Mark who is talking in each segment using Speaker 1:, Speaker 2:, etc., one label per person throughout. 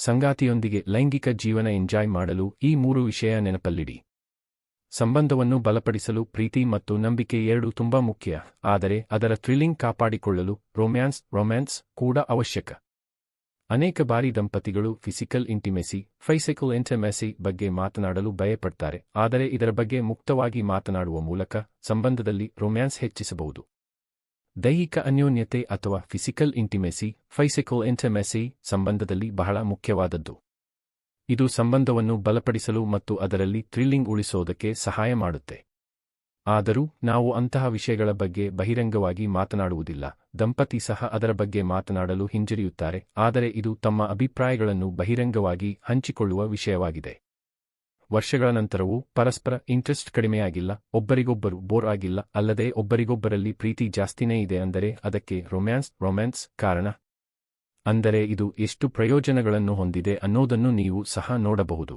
Speaker 1: ಸಂಗಾತಿಯೊಂದಿಗೆ ಲೈಂಗಿಕ ಜೀವನ ಎಂಜಾಯ್ ಮಾಡಲು ಈ ಮೂರು ವಿಷಯ ನೆನಪಲ್ಲಿಡಿ. ಸಂಬಂಧವನ್ನು ಬಲಪಡಿಸಲು ಪ್ರೀತಿ ಮತ್ತು ನಂಬಿಕೆ ಎರಡೂ ತುಂಬಾ ಮುಖ್ಯ, ಆದರೆ ಅದರ ಥ್ರಿಲ್ಲಿಂಗ್ ಕಾಪಾಡಿಕೊಳ್ಳಲು ರೊಮ್ಯಾನ್ಸ್ ರೊಮ್ಯಾನ್ಸ್ ಕೂಡ ಅವಶ್ಯಕ. ಅನೇಕ ಬಾರಿ ದಂಪತಿಗಳು ಫಿಸಿಕಲ್ ಇಂಟಿಮೆಸಿ, ಫೈಸಿಕಲ್ ಇಂಟಿಮೆಸಿ ಬಗ್ಗೆ ಮಾತನಾಡಲು ಭಯಪಡ್ತಾರೆ, ಆದರೆ ಇದರ ಬಗ್ಗೆ ಮುಕ್ತವಾಗಿ ಮಾತನಾಡುವ ಮೂಲಕ ಸಂಬಂಧದಲ್ಲಿ ರೊಮ್ಯಾನ್ಸ್ ಹೆಚ್ಚಿಸಬಹುದು. ದೈಹಿಕ ಅನ್ಯೋನ್ಯತೆ ಅಥವಾ ಫಿಸಿಕಲ್ ಇಂಟಿಮೆಸಿ, ಫೈಸಿಕಲ್ ಇಂಟಿಮೆಸಿ ಸಂಬಂಧದಲ್ಲಿ ಬಹಳ ಮುಖ್ಯವಾದದ್ದು. ಇದು ಸಂಬಂಧವನ್ನು ಬಲಪಡಿಸಲು ಮತ್ತು ಅದರಲ್ಲಿ ಥ್ರಿಲ್ಲಿಂಗ್ ಉಳಿಸೋದಕ್ಕೆ ಸಹಾಯ ಮಾಡುತ್ತೆ. ಆದರೂ, ನಾವು ಅಂತಹ ವಿಷಯಗಳ ಬಗ್ಗೆ ಬಹಿರಂಗವಾಗಿ ಮಾತನಾಡುವುದಿಲ್ಲ. ದಂಪತಿ ಸಹ ಅದರ ಬಗ್ಗೆ ಮಾತನಾಡಲು ಹಿಂಜರಿಯುತ್ತಾರೆ, ಆದರೆ ಇದು ತಮ್ಮ ಅಭಿಪ್ರಾಯಗಳನ್ನು ಬಹಿರಂಗವಾಗಿ ಹಂಚಿಕೊಳ್ಳುವ ವಿಷಯವಾಗಿದೆ. ವರ್ಷಗಳ ನಂತರವೂ ಪರಸ್ಪರ ಇಂಟ್ರೆಸ್ಟ್ ಕಡಿಮೆಯಾಗಿಲ್ಲ, ಒಬ್ಬರಿಗೊಬ್ಬರು ಬೋರ್ ಆಗಿಲ್ಲ, ಅಲ್ಲದೆ ಒಬ್ಬರಿಗೊಬ್ಬರಲ್ಲಿ ಪ್ರೀತಿ ಜಾಸ್ತಿನೇ ಇದೆ ಅಂದರೆ ಅದಕ್ಕೆ ರೊಮ್ಯಾನ್ಸ್ ರೊಮ್ಯಾನ್ಸ್ ಕಾರಣ. ಅಂದರೆ ಇದು ಎಷ್ಟು ಪ್ರಯೋಜನಗಳನ್ನು ಹೊಂದಿದೆ ಅನ್ನೋದನ್ನು ನೀವು ಸಹ ನೋಡಬಹುದು.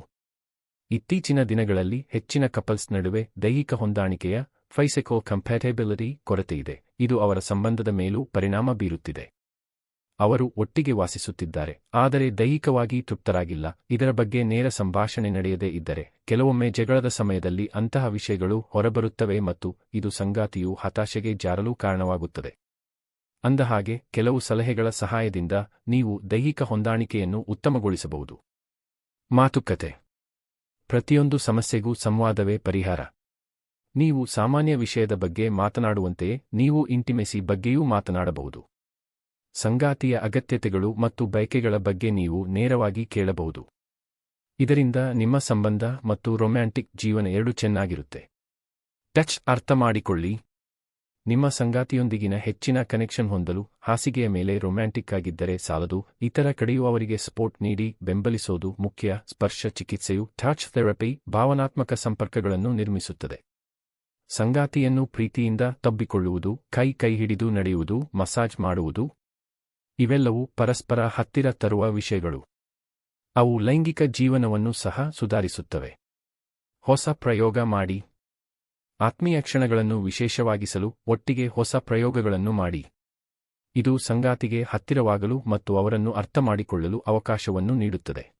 Speaker 1: ಇತ್ತೀಚಿನ ದಿನಗಳಲ್ಲಿ ಹೆಚ್ಚಿನ ಕಪಲ್ಸ್ ನಡುವೆ ದೈಹಿಕ ಹೊಂದಾಣಿಕೆಯ ಫೈಸೆಕೋ ಕಂಪ್ಯಾಟೇಬಿಲಿಟಿ ಕೊರತೆಯಿದೆ, ಇದು ಅವರ ಸಂಬಂಧದ ಮೇಲೂ ಪರಿಣಾಮ ಬೀರುತ್ತಿದೆ. ಅವರು ಒಟ್ಟಿಗೆ ವಾಸಿಸುತ್ತಿದ್ದಾರೆ. ಆದರೆ ದೈಹಿಕವಾಗಿ ತೃಪ್ತರಾಗಿಲ್ಲ. ಇದರ ಬಗ್ಗೆ ನೇರ ಸಂಭಾಷಣೆ ನಡೆಯದೇ ಇದ್ದರೆ, ಕೆಲವೊಮ್ಮೆ ಜಗಳದ ಸಮಯದಲ್ಲಿ ಅಂತಹ ವಿಷಯಗಳು ಹೊರಬರುತ್ತವೆ ಮತ್ತು ಇದು ಸಂಗಾತಿಯು ಹತಾಶೆಗೆ ಜಾರಲು ಕಾರಣವಾಗುತ್ತದೆ. ಅಂದಹಾಗೆ, ಕೆಲವು ಸಲಹೆಗಳ ಸಹಾಯದಿಂದ ನೀವು ದೈಹಿಕ ಹೊಂದಾಣಿಕೆಯನ್ನು ಉತ್ತಮಗೊಳಿಸಬಹುದು. ಮಾತುಕತೆ. ಪ್ರತಿಯೊಂದು ಸಮಸ್ಯೆಗೂ ಸಂವಾದವೇ ಪರಿಹಾರ. ನೀವು ಸಾಮಾನ್ಯ ವಿಷಯದ ಬಗ್ಗೆ ಮಾತನಾಡುವಂತೆಯೇ ನೀವು ಇಂಟಿಮೆಸಿ ಬಗ್ಗೆಯೂ ಮಾತನಾಡಬಹುದು. ಸಂಗಾತಿಯ ಅಗತ್ಯತೆಗಳು ಮತ್ತು ಬಯಕೆಗಳ ಬಗ್ಗೆ ನೀವು ನೇರವಾಗಿ ಕೇಳಬಹುದು. ಇದರಿಂದ ನಿಮ್ಮ ಸಂಬಂಧ ಮತ್ತು ರೊಮ್ಯಾಂಟಿಕ್ ಜೀವನ ಎರಡು ಚೆನ್ನಾಗಿರುತ್ತೆ. ಟಚ್ ಅರ್ಥ ಮಾಡಿಕೊಳ್ಳಿ. ನಿಮ್ಮ ಸಂಗಾತಿಯೊಂದಿಗಿನ ಹೆಚ್ಚಿನ ಕನೆಕ್ಷನ್ ಹೊಂದಲು ಹಾಸಿಗೆಯ ಮೇಲೆ ರೊಮ್ಯಾಂಟಿಕ್ ಆಗಿದ್ದರೆ ಸಾಲದು, ಇತರ ಕಡೆಯುವವರಿಗೆ ಸಪೋರ್ಟ್ ನೀಡಿ ಬೆಂಬಲಿಸೋದು ಮುಖ್ಯ, ಸ್ಪರ್ಶ, ಚಿಕಿತ್ಸೆಯು ಟಚ್ ಥೆರಪಿ, ಭಾವನಾತ್ಮಕ ಸಂಪರ್ಕಗಳನ್ನು ನಿರ್ಮಿಸುತ್ತದೆ. ಸಂಗಾತಿಯನ್ನು ಪ್ರೀತಿಯಿಂದ ತಬ್ಬಿಕೊಳ್ಳುವುದು, ಕೈ ಕೈ ಹಿಡಿದು ನಡೆಯುವುದು, ಮಸಾಜ್ ಮಾಡುವುದು ಇವೆಲ್ಲವೂ ಪರಸ್ಪರ ಹತ್ತಿರ ತರುವ ವಿಷಯಗಳು. ಅವು ಲೈಂಗಿಕ ಜೀವನವನ್ನು ಸಹ ಸುಧಾರಿಸುತ್ತವೆ. ಹೊಸ ಪ್ರಯೋಗ ಮಾಡಿ. ಆತ್ಮೀಯ ಕ್ಷಣಗಳನ್ನು ವಿಶೇಷವಾಗಿಸಲು ಒಟ್ಟಿಗೆ ಹೊಸ ಪ್ರಯೋಗಗಳನ್ನು ಮಾಡಿ. ಇದು ಸಂಗಾತಿಗೆ ಹತ್ತಿರವಾಗಲು ಮತ್ತು ಅವರನ್ನು ಅರ್ಥಮಾಡಿಕೊಳ್ಳಲು ಅವಕಾಶವನ್ನು ನೀಡುತ್ತದೆ.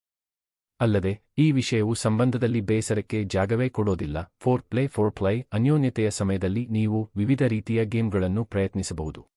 Speaker 1: ಅಲ್ಲದೆ, ಈ ವಿಷಯವು ಸಂಬಂಧದಲ್ಲಿ ಬೇಸರಕ್ಕೆ ಜಾಗವೇ ಕೊಡೋದಿಲ್ಲ. ಫೋರ್ ಪ್ಲೇ ಫೋರ್ ಪ್ಲೈ ಅನ್ಯೋನ್ಯತೆಯ ಸಮಯದಲ್ಲಿ ನೀವು ವಿವಿಧ ರೀತಿಯ ಗೇಮ್ಗಳನ್ನು ಪ್ರಯತ್ನಿಸಬಹುದು.